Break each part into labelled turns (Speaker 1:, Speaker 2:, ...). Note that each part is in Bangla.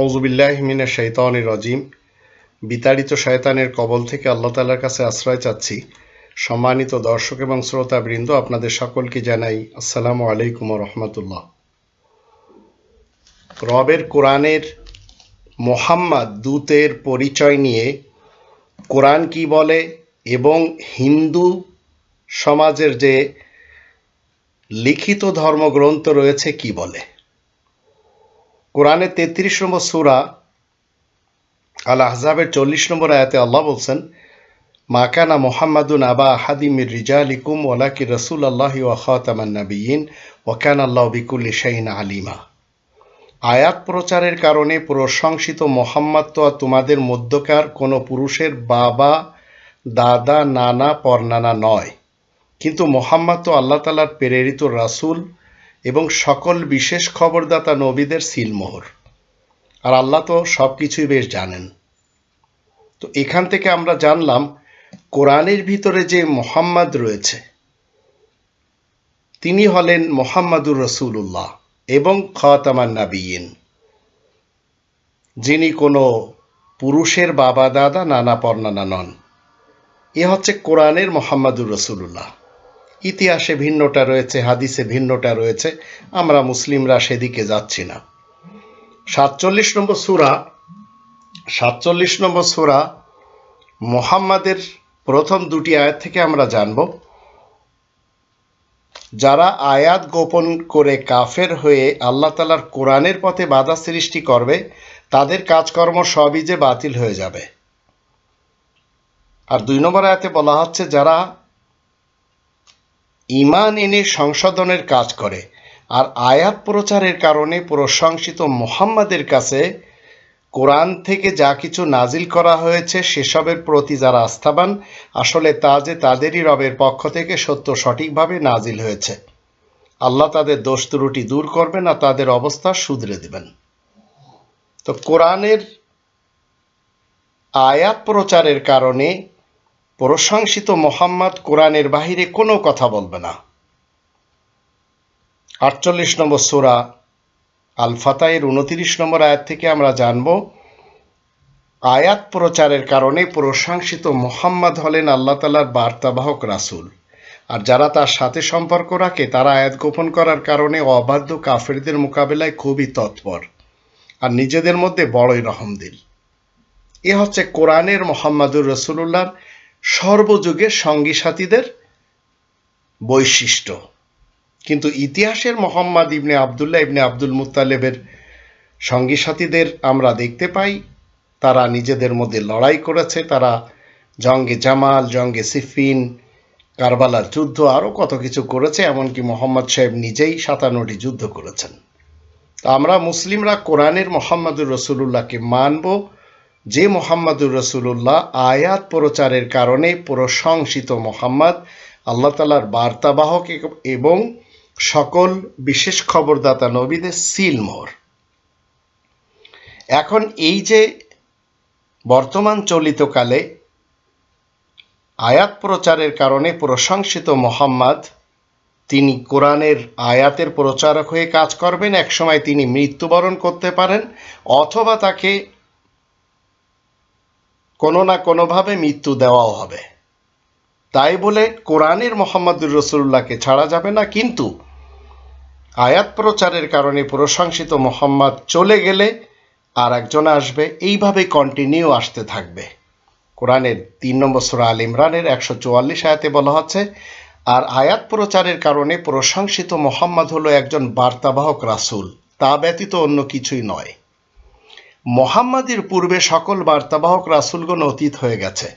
Speaker 1: আউজুবিল্লাহ মিনা শৈতানির রাজিম। বিতাড়িত শয়তানের কবল থেকে আল্লাহ তালার কাছে আশ্রয় চাচ্ছি। সম্মানিত দর্শক এবং শ্রোতাবৃন্দ, আপনাদের সকলকে জানাই আসসালামু আলাইকুম রহমতুল্লাহ। রবের কোরআনের মোহাম্মদ দূতের পরিচয় নিয়ে কোরআন কি বলে এবং হিন্দু সমাজের যে লিখিত ধর্মগ্রন্থ রয়েছে কি বলে? কোরআনের তেত্রিশ নম্বর সুরা আল আহজাবের চল্লিশ নম্বর আয়াতে আল্লাহ বলছেন মাকানা মোহাম্মদুন আবা হাদিমির রিজালিকুম ওলাকি রসুল আল্লাহি ওয়াখাতামান নবীন ওয়াকান আল্লাহ বিকুল্লি শাহিন আলিমা। আয়াত প্রচারের কারণে প্রশংসিত মোহাম্মদ তো তোমাদের মধ্যকার কোনো পুরুষের বাবা, দাদা, নানা, পরনানা নয়। কিন্তু মোহাম্মদ তো আল্লাহ তালার প্রেরিত রাসূল এবং সকল বিশেষ খবরদাতা নবীদের সিলমোহর। আর আল্লাহ তো সব কিছুই বেশ জানেন। তো এখান থেকে আমরা জানলাম, কোরআনের ভিতরে যে মোহাম্মদ রয়েছে, তিনি হলেন মোহাম্মদুর রসুল্লাহ এবং খাতামান নাবিয়িন যিনি কোনো পুরুষের বাবা দাদা নানা। পর্নানা নন এ হচ্ছে কোরআনের মোহাম্মদুর রসুল্লাহ ইতিহাসে ভিন্নটা রয়েছে, হাদিসে ভিন্নটা রয়েছে, আমরা মুসলিমরা সেদিকে যাচ্ছি না। সাতচল্লিশ নম্বর সুরা, সাতচল্লিশ নম্বর সুরা মোহাম্মদের প্রথম দুটি আয়াত থেকে আমরা জানব। যারা আয়াত গোপন করে কাফের হয়ে আল্লাহ তালার কোরআনের পথে বাধা সৃষ্টি করবে, তাদের কাজকর্ম সবই যে বাতিল হয়ে যাবে। আর দুই নম্বর আয়াতে বলা হচ্ছে, যারা ইমান এনে সংশোধনের কাজ করে, আর আয়াত প্রচারের কারণে প্রশংসিত মোহাম্মদের কাছে কোরআন থেকে যা কিছু নাজিল করা হয়েছে সেসবের প্রতি যারা আস্থাবান, আসলে তা যে তাদেরই রবের পক্ষ থেকে সত্য সঠিকভাবে নাজিল হয়েছে। আল্লাহ তাদের দোষ ত্রুটি দূর করবেন আর তাদের অবস্থা শুধরে দেবেন। তো কোরআনের আয়াত প্রচারের কারণে প্রশংসিত মোহাম্মদ কোরআনের বাহিরে কোনো কথা বলবে না। আটচল্লিশ নম্বর সোরা আল ফাতাইয়ের উনতিরিশ নম্বর আয়াত থেকে আমরা জানব, আয়াত প্রচারের কারণে প্রশংসিত মোহাম্মদ হলেন আল্লাহ তালার বার্তাবাহক রাসুল। আর যারা তার সাথে সম্পর্ক রাখে, তারা আয়াত গোপন করার কারণে অবাধ্য কাফেরদের মোকাবেলায় খুবই তৎপর আর নিজেদের মধ্যে বড়ই রহমদিল এ হচ্ছে কোরআনের মোহাম্মদুর রসুল্লাহর সর্বযুগের সঙ্গী সাথীদের বৈশিষ্ট্য। কিন্তু ইতিহাসের মোহাম্মদ ইবনে আবদুল্লাহ ইবনে আব্দুল মুতালেবের সঙ্গী সাথীদের আমরা দেখতে পাই। তারা নিজেদের মধ্যে লড়াই করেছে। তারা জঙ্গে জামাল, জঙ্গে সিফিন, কারবালার যুদ্ধ আরও কত কিছু করেছে। এমনকি মোহাম্মদ সাহেব নিজেই সাতান্নটি যুদ্ধ করেছেন। আমরা মুসলিমরা কোরআনের মোহাম্মদুর রসুল্লাহকে মানব যে মোহাম্মদুর রসুল্লাহ আয়াত প্রচারের কারণে প্রশংসিত মোহাম্মদ, আল্লাহ তালার বার্তাবাহক এবং সকল বিশেষ খবরদাতা নবীদের সিলমোর এখন এই যে বর্তমান চলিতকালে আয়াত প্রচারের কারণে প্রশংসিত মোহাম্মদ, তিনি কোরআনের আয়াতের প্রচারক হয়ে কাজ করবেন, একসময় তিনি মৃত্যুবরণ করতে পারেন, অথবা তাকে কোনো না কোনোভাবে মৃত্যু দেওয়াও হবে। তাই বলে কোরআনের মোহাম্মদুর রসুল্লাহকে ছাড়া যাবে না, কিন্তু আয়াত প্রচারের কারণে প্রশংসিত মোহাম্মদ চলে গেলে আর একজন আসবে, এইভাবে কন্টিনিউ আসতে থাকবে। কোরআনের তিন নম্বর সুরা আল ইমরানের একশো চুয়াল্লিশ আয়াতে বলা হচ্ছে, আর আয়াত প্রচারের কারণে প্রশংসিত মোহাম্মদ হলো একজন বার্তাবাহক রাসুল, তা ব্যতীত অন্য কিছুই নয়। মোহাম্মদের পূর্বে সকল বার্তাবাহক রাসুলগণ অতীত হয়ে গেছে।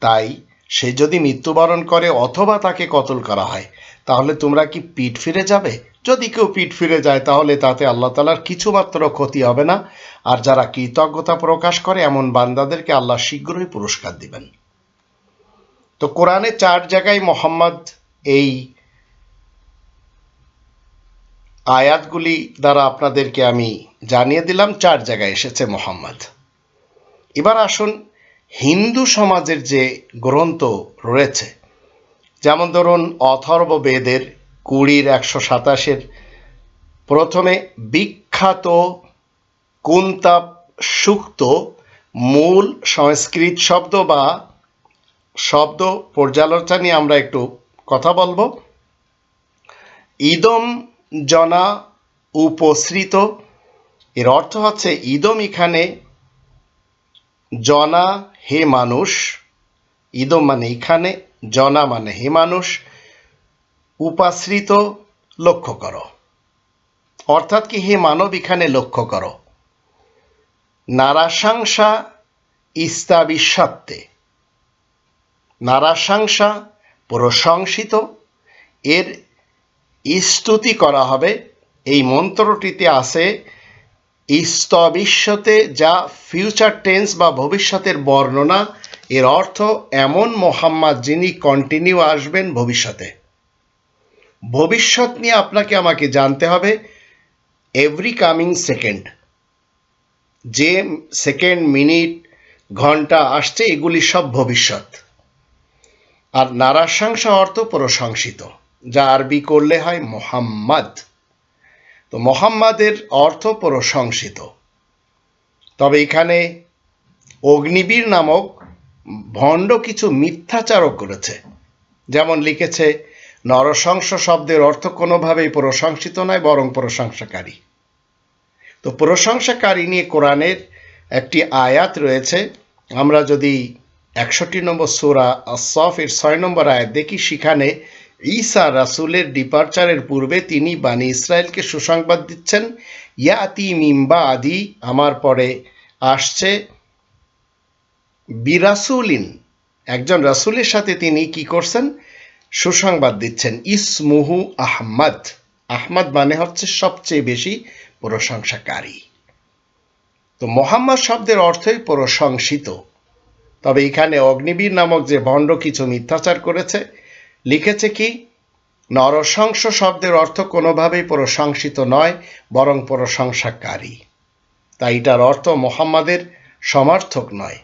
Speaker 1: তাই সে যদি মৃত্যুবরণ করে অথবা তাকে কতল করা হয়, তাহলে তোমরা কি পিঠ ফিরে যাবে? যদি কেউ পিঠ ফিরে যায়, তাহলে তাতে আল্লাহ তালার কিছুমাত্র ক্ষতি হবে না। আর যারা কৃতজ্ঞতা প্রকাশ করে, এমন বান্দাদেরকে আল্লাহ শীঘ্রই পুরস্কার দিবেন। তো কোরআনে চার জায়গায় মোহাম্মদ এই আয়াতগুলি দ্বারা আপনাদেরকে আমি জানিয়ে দিলাম, চার জায়গায় এসেছে মোহাম্মদ। এবার আসুন হিন্দু সমাজের যে গ্রন্থ রয়েছে, যেমন ধরুন অথর্ব বেদের কুড়ির একশো সাতাশের প্রথমে বিখ্যাত কুন্তাপ সুক্ত মূল সংস্কৃত শব্দ বা শব্দ পর্যালোচনা নিয়ে আমরা একটু কথা বলব। ইদম জনা উপসৃত এর অর্থ হচ্ছে, ইদম এখানে জনা হে মানুষ, ইদম মানে এখানে, জনা মানে হে মানুষ, উপাশ্রিত লক্ষ্য করো। অর্থাৎ কি, হে মানব এখানে লক্ষ্য করো। নারাশাংসা ইস্তাবিস্বাত্তে নারাশাংসা প্রশংসিত। এর স্তুতি করা হবে। এই মন্ত্রটিতে আছে ইস্তবিশ্বতে যা ফিউচার টেন্স বা ভবিষ্যতের বর্ণনা, এর অর্থ এমন মোহাম্মদ যিনি কন্টিনিউ আসবেন ভবিষ্যতে। ভবিষ্যৎ নিয়ে আপনাকে আমাকে জানতে হবে এভরি কামিং সেকেন্ড যে সেকেন্ড মিনিট ঘণ্টা আসছে, এগুলি সব ভবিষ্যৎ। আর নারাশংসা অর্থ প্রশংসিত, যা আরবি করলে হয় মোহাম্মদ। তো মোহাম্মদের অর্থ প্রশংসিত। তবে এখানে অগ্নিবীর নামক ভণ্ড কিছু মিথ্যাচারও করেছে যেমন লিখেছে, নরশংস শব্দের অর্থ কোনোভাবেই প্রশংসিত নয়, বরং প্রশংসাকারী। তো প্রশংসাকারী নিয়ে কোরআনের একটি আয়াত রয়েছে। আমরা যদি একষট্টি নম্বর সুরা আসফ এর ছয় নম্বর আয়াত দেখি, সেখানে ঈসা রাসুলের ডিপার্চারের পূর্বে তিনি বানি ইসরায়েলকে সুসংবাদ দিচ্ছেন, ইয়াতি মিম্বা আদি আমার পরে আসছে বিরাসুলিন একজন রাসুলের সাথে তিনি কি করছেন? সুসংবাদ দিচ্ছেন, ইসমুহু আহমদ আহমদ মানে হচ্ছে সবচেয়ে বেশি প্রশংসাকারী। তো মোহাম্মদ শব্দের অর্থই প্রশংসিত। তবে এখানে অগ্নিবীর নামক যে ভণ্ড কিছু মিথ্যাচার করেছে লিখেছে কি? নরশংস শব্দের অর্থ কোনোভাবেই প্রশংসিত নয়, বরং প্রশংসাকারী। তাই এটার অর্থ মোহাম্মদের সমর্থক নয়।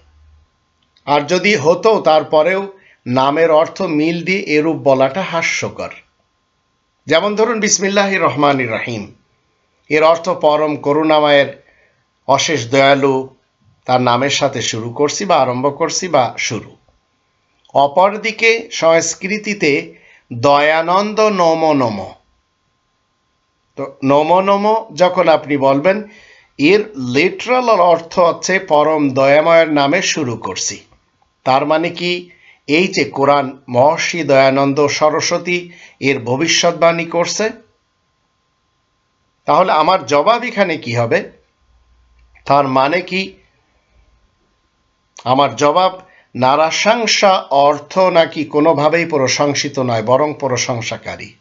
Speaker 1: আর যদি হতো, তারপরেও নামের অর্থ মিল দিয়ে এরূপ বলাটা হাস্যকর। যেমন ধরুন বিসমিল্লাহ রহমান রাহিম। এর অর্থ পরম করুণাময়ের অশেষ দয়ালু। তার নামের সাথে শুরু করছি বা আরম্ভ করছি বা শুরু। অপরদিকে সংস্কৃতিতে দয়ানন্দ নম নম। তো নম নম যখন আপনি বলবেন, এর লিটারাল অর্থ হচ্ছে পরম দয়াময়ের নামে শুরু করছি। তার মানে কি? এই যে কোরআন মহর্ষি দয়ানন্দ সরস্বতী এর ভবিষ্যৎবাণী করছে, তাহলে আমার জবাব এখানে কি হবে? তার মানে কি? আমার জবাব নারাশংসা অর্থ নাকি কোনোভাবেই প্রশংসিত নয়, বরং প্রশংসাকারী।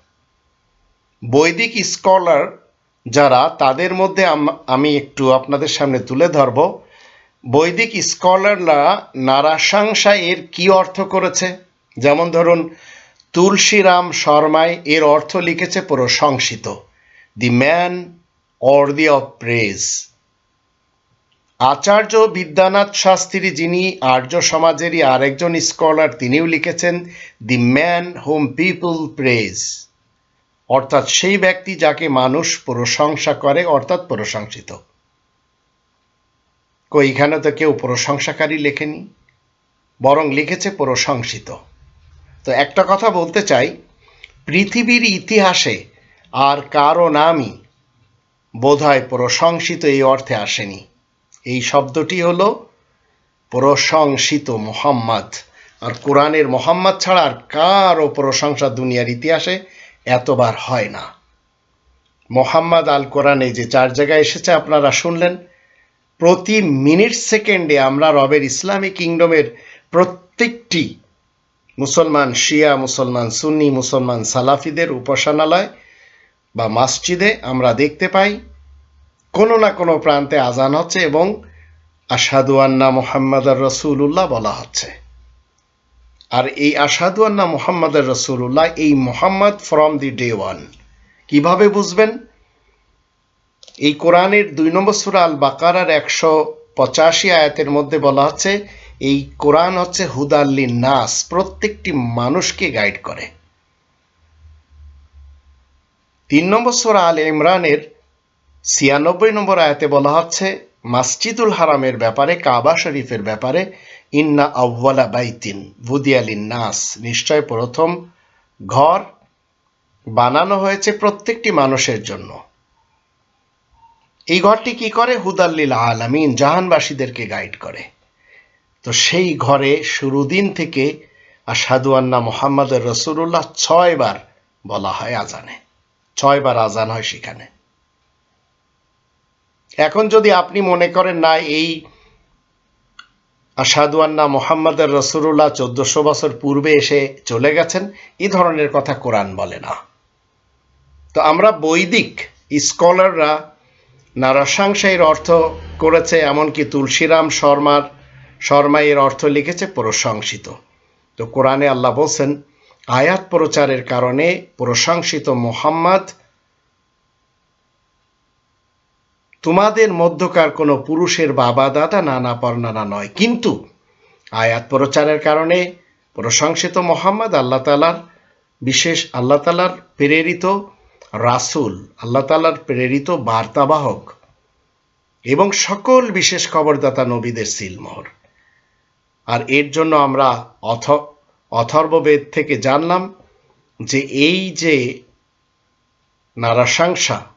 Speaker 1: বৈদিক স্কলার যারা, তাদের মধ্যে আমি একটু আপনাদের সামনে তুলে ধরব। বৈদিক স্কলাররা নারাশংসা এর কি অর্থ করেছে? যেমন ধরুন, তুলসীরাম শর্মায় এর অর্থ লিখেছে প্রশংসিত, the man worthy of praise. Acharya Vidyanath Shastri যিনি আর্য সমাজেরই আরেকজন স্কলার, তিনিও লিখেছেন, the man whom people praise. অর্থাৎ সেই ব্যক্তি যাকে মানুষ প্রশংসা করে, অর্থাৎ প্রশংসিত। কই, এখানে তো কেউ প্রশংসাকারী লেখেনি, বরং লিখেছে প্রশংসিত। তো একটা কথা বলতে চাই, পৃথিবীর ইতিহাসে আর কারও নামই বোধহয় প্রশংসিত এই অর্থে আসেনি। এই শব্দটি হল প্রশংসিত মোহাম্মদ। আর কোরআনের মোহাম্মদ ছাড়া আর কারও প্রশংসা দুনিয়ার ইতিহাসে এতবার হয় না। মোহাম্মদ আল কোরআনে যে চার জায়গায় এসেছে, আপনারা শুনলেন, প্রতি মিনিট সেকেন্ডে আমরা রবের ইসলামী কিংডমের প্রত্যেকটি মুসলমান শিয়া, মুসলমান সুন্নি, মুসলমান সালাফিদের উপাসনালয় বা মসজিদে আমরা দেখতে পাই কোনো না কোনো প্রান্তে আজান হচ্ছে এবং আসাদু আন্না মোহাম্মদ রসুল্লাহ বলা হচ্ছে। আর এই আসাদু আন্না মোহাম্মদ রসুল্লাহ এই Muhammad from the day one কীভাবে বুঝবেন? এই কোরআনের দুই নম্বর সুরা আল বাকারার একশো পঁচাশি আয়াতের মধ্যে বলা হচ্ছে, এই কোরআন হচ্ছে হুদাল্লি নাস প্রত্যেকটি মানুষকে গাইড করে। তিন নম্বর সুরা আল ইমরানের ছিয়ানব্বই নম্বর আয়াতে বলা হচ্ছে, মাসজিদুল হারামের ব্যাপারে, কাবা শরীফের ব্যাপারে, ইন্না আউ্বালা বাইতিন বুদিয়ালিন নাস নিশ্চয় প্রথম ঘর বানানো হয়েছে প্রত্যেকটি মানুষের জন্য। এই ঘরটি কি করে? হুদাল্লিল আলামিন, জাহানবাসীদেরকে গাইড করে। তো সেই ঘরে শুরু দিন থেকে আসাদু আন্না মোহাম্মদ রসুল্লাহ ছয়বার বলা হয় আজানে। ছয়বার আজান হয় সেখানে। এখন যদি আপনি মনে করেন, না, এই আসাদু আন্না মোহাম্মদ রসুল্লাহ চোদ্দশো বছর পূর্বে এসে চলে গেছেন, এই ধরনের কথা কোরআন বলে না। তো আমরা বৈদিক স্কলাররা নারাসাংসা এর অর্থ করেছে, এমনকি তুলসীরাম শর্মার শর্মা এর অর্থ লিখেছে প্রশংসিত। তো কোরআনে আল্লাহ বলছেন, আয়াত প্রচারের কারণে প্রশংসিত মোহাম্মদ তোমাদের মধ্যকার কোনো পুরুষের বাবা দাদা নানা পর্নানা নয়। কিন্তু আয়াত প্রচারের কারণে প্রশংসিত মোহাম্মদ আল্লাহ তালার বিশেষ আল্লাহ তালার প্রেরিত রাসুল, আল্লাহ তালার প্রেরিত বার্তাবাহক এবং সকল বিশেষ খবরদাতা নবীদের সিলমোহর। আর এর জন্য আমরা অথ, অথর্ববেদ থেকে জানলাম যে এই যে নারাশংসা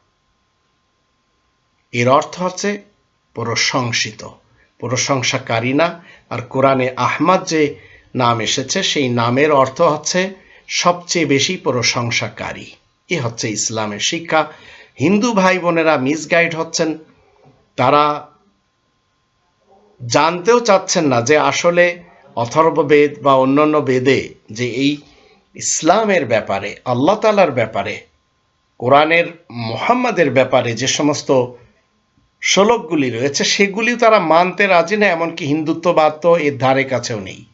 Speaker 1: এর অর্থ হচ্ছে প্রশংসিত। প্রশংসাকারী না, আর কোরআনে আহমাদ যে নাম এসেছে, সেই নামের অর্থ হচ্ছে সবচেয়ে বেশি প্রশংসাকারী। এ হচ্ছে ইসলামের শিক্ষা। হিন্দু ভাই বোনেরা মিসগাইড হচ্ছেন। তারা জানতেও চাচ্ছেন না যে আসলে অথর্ববেদ বা অন্যান্য বেদে যে এই ইসলামের ব্যাপারে, আল্লাহ তালার ব্যাপারে, কোরআনের মোহাম্মদের ব্যাপারে যে সমস্ত শ্লোকগুলি রয়েছে, সেগুলিও তারা মানতে রাজি না, এমনকি হিন্দুত্ববাদ তো এর ধারে কাছেও নেই।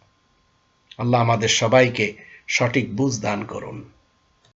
Speaker 1: আল্লাহ আমাদের সবাইকে সঠিক বুঝ দান করুন।